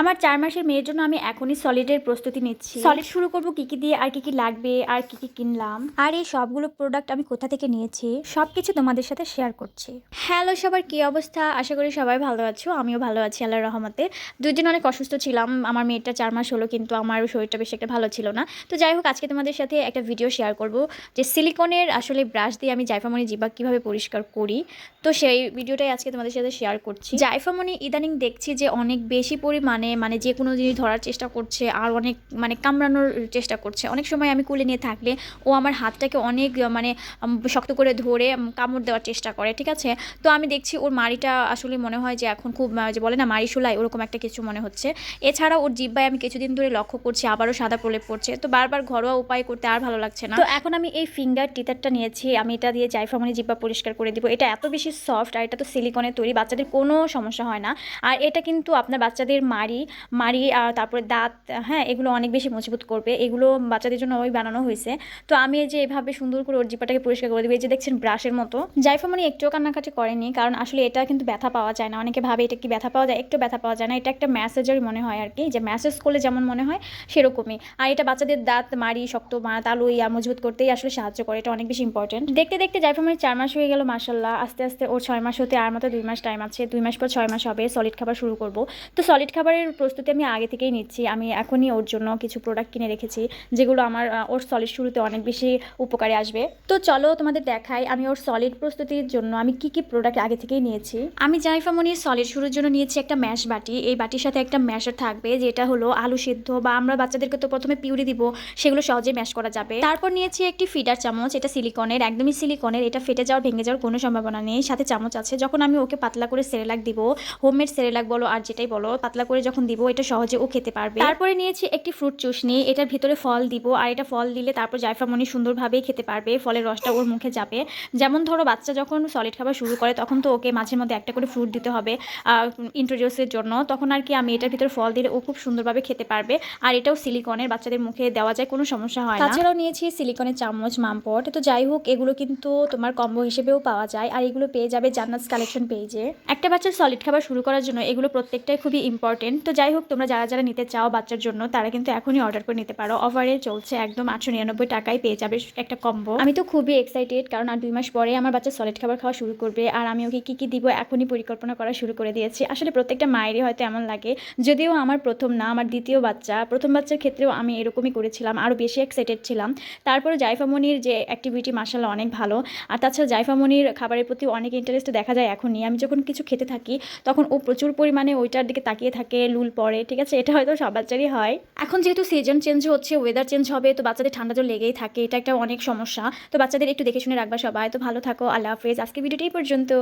আমার চার মাসের মেয়ের জন্য আমি এখনই সলিডের প্রস্তুতি নিচ্ছি। সলিড শুরু করব কি কি দিয়ে আর কি কি লাগবে আর কি কি কিনলাম। আর এই সবগুলো প্রোডাক্ট আমি কোথা থেকে নিয়েছি সব কিছু তোমাদের সাথে শেয়ার করছি। হ্যালো সবার কি অবস্থা? আশা করি সবাই ভালো আছো আমিও ভালো আছি আল্লাহর রহমতে। দুদিন অনেক অসুস্থ ছিলাম আমার মেয়েটা চার মাস হলো কিন্তু আমার শরীরটা বেশি একটা ভালো ছিল না। তো যাই হোক আজকে তোমাদের সাথে একটা ভিডিও শেয়ার করব যে সিলিকনের আসলে ব্রাশ দিয়ে আমি জাইফামনি জিবা কীভাবে পরিষ্কার করি। তো সেই ভিডিওটাই আজকে তোমাদের সাথে শেয়ার করছি। জাইফামনি ইদানিং দেখছি যে অনেক বেশি পরিমাণে মানে মানে যে কোনো জিনিস ধরার চেষ্টা করছে আর অনেক মানে কামড়ানোর চেষ্টা করছে। অনেক সময় আমি কুলে নিয়ে থাকলে ও আমার হাতটাকে অনেক মানে শক্ত করে ধরে কামড় দেওয়ার চেষ্টা করে, ঠিক আছে? তো আমি দেখছি ওর মাড়িটা আসলে মনে হয় যে এখন খুব যে বলে না, মাড়ি শুলাই ওরকম একটা কিছু মনে হচ্ছে। এছাড়া ওর জিব্বায় আমি কিছুদিন ধরে লক্ষ্য করছি, আবারও সাদা প্রলেপ পড়ছে। তো বারবার ঘরোয়া উপায় করতে আর ভালো লাগছে না। তো এখন আমি এই ফিঙ্গার টিতারটা নিয়েছি, আমি এটা দিয়ে জাইফামনি জিব্বা পরিষ্কার করে দিব। এটা এত বেশি সফট আর এটা তো সিলিকনের তৈরি, বাচ্চাদের কোনো সমস্যা হয় না। আর এটা কিন্তু আপনার বাচ্চাদের মাড়ি মাড়ি আর তারপরে দাঁত হ্যাঁ এগুলো অনেক বেশি মজবুত করবে। এগুলো বাচ্চাদের জন্য ওই বানানো হয়েছে। তো আমি যে এভাবে সুন্দর করে ওর জিব্বাটাকে পরিষ্কার করে দেবো। এই যে দেখছেন ব্রাশের মতো। জাইফামনি একটুও কান্নাকাটি করেনি, কারণ আসলে এটা কিন্তু ব্যথা পাওয়া যায় না। অনেকে ভাবে এটা কি ব্যথা পাওয়া যায়? একটু ব্যথা পাওয়া যায় না। এটা একটা ম্যাসেজেরই মনে হয় আর কি, যে ম্যাসেজ করলে যেমন মনে হয় সেরকমই। আর এটা বাচ্চাদের দাঁত, মাড়ি, শক্ত মা তালু ইয়া মজবুত করতেই আসলে সাহায্য করে। এটা অনেক বেশি ইম্পর্টেন্ট দেখতে দেখতে জাইফামনির চার মাস হয়ে গেল মাসাল্লাহ আস্তে আস্তে ওর ছয় মাস হতে আর মতো দুই মাস টাইম আছে। দুই মাস পর ছয় মাস হবে। সলিড খাবার শুরু করব। তো সলিড খাবারের প্রস্তুতি আমি আগে থেকেই নিচ্ছি। আমি এখনই ওর জন্য কিছু প্রোডাক্ট কিনে রেখেছি, যেগুলো আমার ওর সলিড শুরুতে অনেক বেশি উপকারে আসবে। তো চলো তোমাদের দেখাই আমি ওর সলিড প্রস্তুতির জন্য আমি কি কি প্রোডাক্ট আগে থেকেই নিয়েছি। আমি জাইফামনির সলিড শুরুর জন্য নিয়েছি একটা ম্যাশ বাটি। এই বাটির সাথে একটা ম্যাশার থাকবে, যেটা হলো আলু সিদ্ধ বা আমরা বাচ্চাদেরকে তো প্রথমে পিউরি দিব, সেগুলো সহজে ম্যাশ করা যাবে। তারপর নিয়েছি একটি ফিডার চামচ, এটা সিলিকনের একদমই সিলিকনের এটা ফেটে যাওয়ার, ভেঙে যাওয়ার কোনো সম্ভাবনা নেই। সাথে চামচ আছে, যখন আমি ওকে পাতলা করে সেরেলাক দিব হোমমেড সেরেলাক বলো আর যেটাই বলো, পাতলা করে যখন দিব এটা সহজে ও খেতে পারবে। তারপরে নিয়েছি একটি ফ্রুট চুষনি এটার ভিতরে ফল দিব আর এটা ফল দিলে তারপর জায়ফামনি সুন্দরভাবেই খেতে পারবে ফলের রসটা ওর মুখে যাবে। যেমন ধরো বাচ্চা যখন সলিড খাবার শুরু করে তখন তো ওকে মাঝে মধ্যে একটা করে ফ্রুট দিতে হবে ইন্ট্রোডিউসের জন্য। তখন আর কি আমি এটার ভিতরে ফল দিলে ও খুব সুন্দরভাবে খেতে পারবে আর এটাও সিলিকনের বাচ্চাদের মুখে দেওয়া যায় কোনো সমস্যা হয় না। তাছাড়াও নিয়েছি সিলিকনের চামচ মামপট। তো যাই হোক এগুলো কিন্তু তোমার কম্বো হিসেবেও পাওয়া যায় আর এগুলো পেয়ে যাবে জান্নাস কালেকশন পেজে একটা বাচ্চার সলিড খাবার শুরু করার জন্য এগুলো প্রত্যেকটাই খুবই ইম্পর্টেন্ট তো যাই হোক, তোমরা যারা যারা নিতে চাও বাচ্চার জন্য, তারা কিন্তু এখনই অর্ডার করে নিতে পারো। অফারে চলছে একদম আটশো নিরানব্বই টাকায় পেয়ে যাবে একটা কম্বো আমি তো খুবই এক্সাইটেড কারণ আর দুই মাস পরে আমার বাচ্চা সলিড খাবার খাওয়া শুরু করবে, আর আমি ওকে কী কী দিব এখনই পরিকল্পনা করা শুরু করে দিয়েছি। আসলে প্রত্যেকটা মায়েরই হয়তো এমন লাগে, যদিও আমার প্রথম না, আমার দ্বিতীয় বাচ্চা, প্রথম বাচ্চার ক্ষেত্রেও আমি এরকমই করেছিলাম আরও বেশি এক্সাইটেড ছিলাম। তারপরে জাইফামনির যে অ্যাক্টিভিটি মাসাল্লাহ অনেক ভালো, আর তাছাড়া জাইফামনির খাবারের প্রতি অনেক ইন্টারেস্ট দেখা যায় এখনই। আমি যখন কিছু খেতে থাকি, তখন ও প্রচুর পরিমাণে ওইটার দিকে তাকিয়ে থাকে লুল পড়ে, ঠিক আছে? এটা হয়তো সব বাচ্চারই হয়। এখন যেহেতু সিজন চেঞ্জ হচ্ছে ওয়েদার চেঞ্জ হবে, তো বাচ্চাদের ঠান্ডা জল লেগেই থাকে, এটা একটা অনেক সমস্যা। তো বাচ্চাদের একটু দেখে শুনে রাখবা সবাই। তো ভালো থাকো, আল্লাহ হাফেজ। আজকে ভিডিওটি পর্যন্ত।